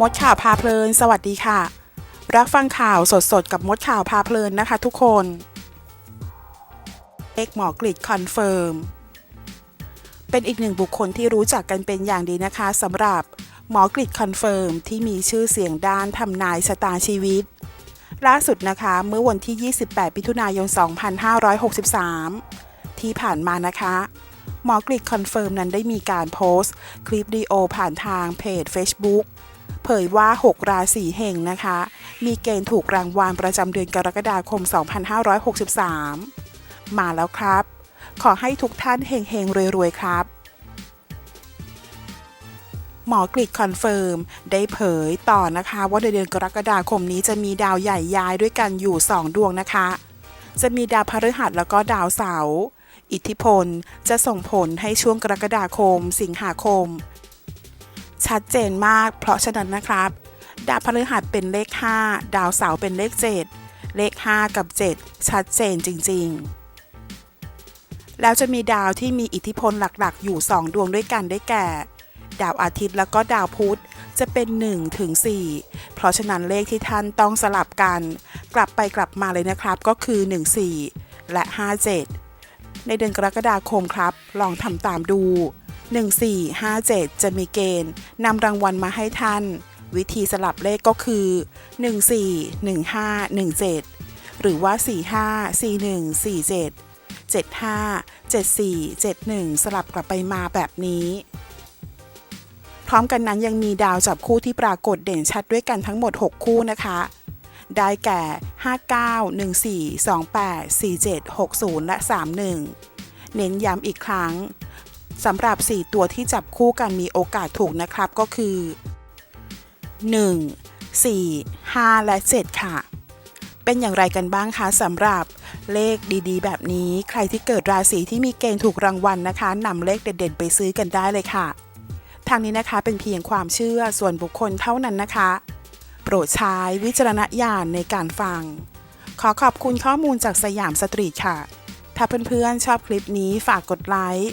มดข่าวพาเพลิน สวัสดีค่ะ รับฟังข่าวสดๆ กับมดข่าวพาเพลินนะคะทุกคนเอกหมอกริดคอนเฟิร์ม เป็นอีกหนึ่งบุคคลที่รู้จักกันเป็นอย่างดีนะคะสำหรับหมอกริดคอนเฟิร์มที่มีชื่อเสียงด้านทำนายชะตาชีวิต ล่าสุดนะคะ เมื่อวันที่ 28มิถุนายน 2563 ที่ผ่านมานะคะหมอกริดคอนเฟิร์มนั้นได้มีการโพสต์ คลิปวิดีโอผ่านทางเพจ Facebook เผยว่า 6 ราศีเฮงนะคะ มีเกณฑ์ถูกรางวัลประจำเดือนกรกฎาคม 2563 มาแล้วครับ ขอให้ทุกท่านเฮงเฮงๆรวยๆครับ หมอกริดคอนเฟิร์ม ได้เผยต่อนะคะ ว่าในเดือนกรกฎาคมนี้จะมีดาวใหญ่ย้ายด้วยกันอยู่ 2 ดวงนะคะ จะมีดาวพฤหัสแล้วก็ดาวเสาร์อิทธิพลจะส่งผลให้ช่วงกรกฎาคม สิงหาคม ชัดเจนมาก เพราะฉะนั้นนะครับ ดาวพฤหัสเป็นเลข 5 ดาวเสาร์เป็นเลข 7 เลข 5 กับ 7 ชัดเจนจริง ๆ แล้วจะมีดาวที่มีอิทธิพลหลักๆ อยู่ 2 ดวงด้วยกันได้แก่ ดาวอาทิตย์แล้วก็ดาวพุธจะเป็น1ถึง4เพราะฉะนั้นเลขที่ท่านต้องสลับกัน กลับไปกลับมาเลยนะครับก็คือ 1 4 และ 57 ในเดือนกรกฎาคมครับ ลองทำตามดู 1457 จะมีเกณฑ์นำรางวัลมาให้ท่าน วิธีสลับเลขก็คือ 14 15 17 หรือว่า 45 41 47 75 74 71 สลับกลับไปมาแบบนี้ พร้อมกันนั้นยังมีดาวจับคู่ที่ปรากฏเด่นชัดด้วยกันทั้งหมด 6 คู่นะคะ ได้แก่ 59 14 28 47 60 และ 31 เน้นย้ำอีกครั้ง สำหรับ 4 ตัวที่จับคู่กันมีโอกาสถูกนะครับก็คือ 1 4 5 และ 7 ค่ะ เป็นอย่างไรกันบ้างคะสำหรับเลขดีๆ แบบนี้ใครที่เกิดราศีที่มีเกณฑ์ถูกรางวัลนะคะนำเลขเด่นๆ ไปซื้อกันได้เลยค่ะ ทางนี้นะคะเป็นเพียงความเชื่อส่วนบุคคลเท่านั้นนะคะ โปรดใช้วิจารณญาณในการฟัง ขอขอบคุณข้อมูลจากสยามสตรีทค่ะ ถ้าเพื่อนๆชอบคลิปนี้ฝากกดไลค์